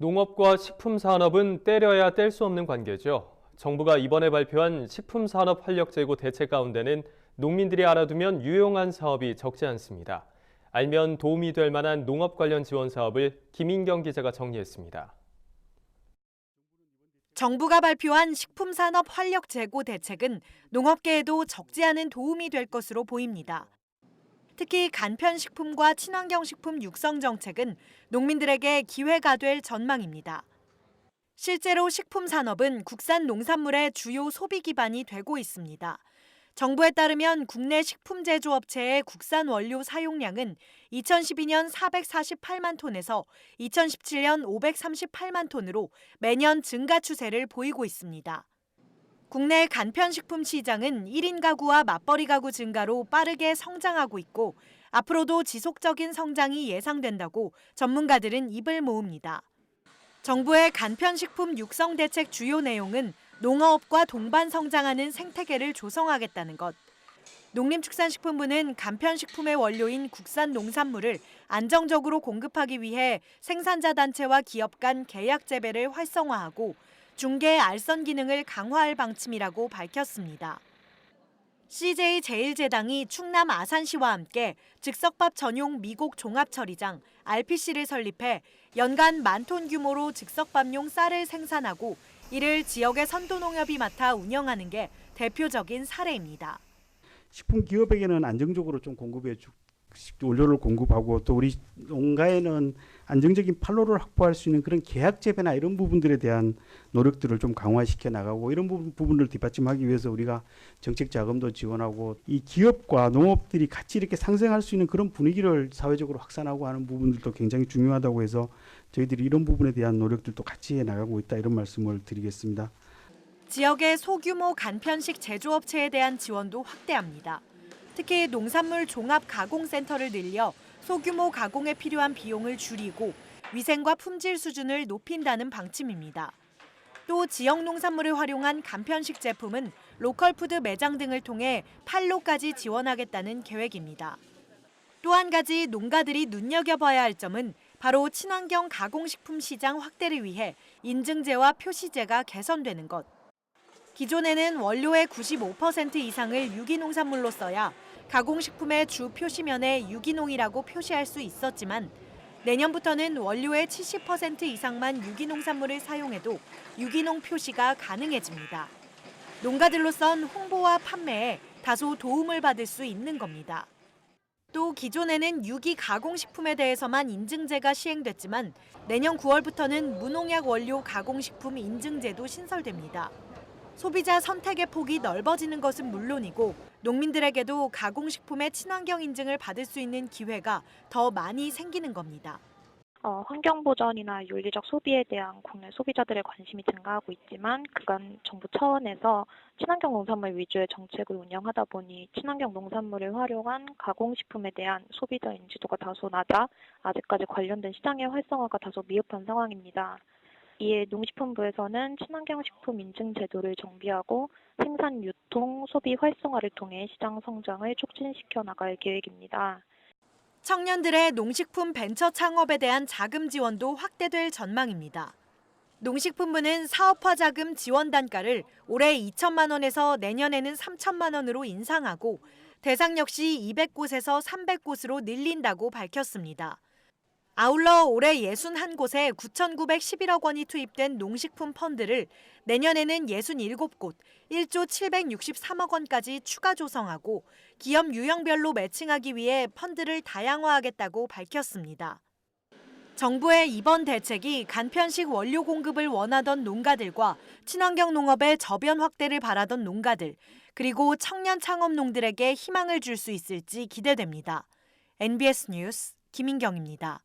농업과 식품산업은 때려야 뗄 수 없는 관계죠. 정부가 이번에 발표한 식품산업 활력 제고 대책 가운데는 농민들이 알아두면 유용한 사업이 적지 않습니다. 알면 도움이 될 만한 농업 관련 지원 사업을 김인경 기자가 정리했습니다. 정부가 발표한 식품산업 활력 제고 대책은 농업계에도 적지 않은 도움이 될 것으로 보입니다. 특히 간편식품과 친환경식품 육성 정책은 농민들에게 기회가 될 전망입니다. 실제로 식품 산업은 국산 농산물의 주요 소비 기반이 되고 있습니다. 정부에 따르면 국내 식품 제조업체의 국산 원료 사용량은 2012년 448만 톤에서 2017년 538만 톤으로 매년 증가 추세를 보이고 있습니다. 국내 간편식품 시장은 1인 가구와 맞벌이 가구 증가로 빠르게 성장하고 있고 앞으로도 지속적인 성장이 예상된다고 전문가들은 입을 모읍니다. 정부의 간편식품 육성 대책 주요 내용은 농어업과 동반 성장하는 생태계를 조성하겠다는 것. 농림축산식품부는 간편식품의 원료인 국산 농산물을 안정적으로 공급하기 위해 생산자 단체와 기업 간 계약 재배를 활성화하고 중개 알선 기능을 강화할 방침이라고 밝혔습니다. CJ 제일제당이 충남 아산시와 함께 즉석밥 전용 미곡 종합처리장 RPC를 설립해 연간 만 톤 규모로 즉석밥용 쌀을 생산하고 이를 지역의 선도농협이 맡아 운영하는 게 대표적인 사례입니다. 식품 기업에게는 안정적으로 좀 공급해 주 원료를 공급하고 또 우리 농가에는 안정적인 판로를 확보할 수 있는 그런 계약 재배나 이런 부분들에 대한 노력들을 좀 강화시켜 나가고 이런 부분, 부분을 뒷받침하기 위해서 우리가 정책 자금도 지원하고 이 기업과 농업들이 같이 이렇게 상생할 수 있는 그런 분위기를 사회적으로 확산하고 하는 부분들도 굉장히 중요하다고 해서 저희들이 이런 부분에 대한 노력들도 같이 해 나가고 있다 이런 말씀을 드리겠습니다. 지역의 소규모 간편식 제조업체에 대한 지원도 확대합니다. 특히 농산물 종합 가공 센터를 늘려 소규모 가공에 필요한 비용을 줄이고 위생과 품질 수준을 높인다는 방침입니다. 또 지역 농산물을 활용한 간편식 제품은 로컬 푸드 매장 등을 통해 판로까지 지원하겠다는 계획입니다. 또 한 가지 농가들이 눈여겨봐야 할 점은 바로 친환경 가공식품 시장 확대를 위해 인증제와 표시제가 개선되는 것. 기존에는 원료의 95% 이상을 유기농산물로 써야 가공식품의 주 표시면에 유기농이라고 표시할 수 있었지만 내년부터는 원료의 70% 이상만 유기농산물을 사용해도 유기농 표시가 가능해집니다. 농가들로선 홍보와 판매에 다소 도움을 받을 수 있는 겁니다. 또 기존에는 유기 가공식품에 대해서만 인증제가 시행됐지만 내년 9월부터는 무농약 원료 가공식품 인증제도 신설됩니다. 소비자 선택의 폭이 넓어지는 것은 물론이고 농민들에게도 가공식품의 친환경 인증을 받을 수 있는 기회가 더 많이 생기는 겁니다. 어, 환경 보전이나 윤리적 소비에 대한 국내 소비자들의 관심이 증가하고 있지만 그간 정부 차원에서 친환경 농산물 위주의 정책을 운영하다 보니 친환경 농산물을 활용한 가공식품에 대한 소비자 인지도가 다소 낮아 아직까지 관련된 시장의 활성화가 다소 미흡한 상황입니다. 이에 농식품부에서는 친환경 식품 인증 제도를 정비하고 생산, 유통, 소비 활성화를 통해 시장 성장을 촉진시켜 나갈 계획입니다. 청년들의 농식품 벤처 창업에 대한 자금 지원도 확대될 전망입니다. 농식품부는 사업화 자금 지원 단가를 올해 2천만 원에서 내년에는 3천만 원으로 인상하고 대상 역시 200곳에서 300곳으로 늘린다고 밝혔습니다. 아울러 올해 61곳에 9,911억 원이 투입된 농식품 펀드를 내년에는 67곳, 1조 763억 원까지 추가 조성하고 기업 유형별로 매칭하기 위해 펀드를 다양화하겠다고 밝혔습니다. 정부의 이번 대책이 간편식 원료 공급을 원하던 농가들과 친환경 농업의 저변 확대를 바라던 농가들, 그리고 청년 창업농들에게 희망을 줄 수 있을지 기대됩니다. NBS 뉴스 김인경입니다.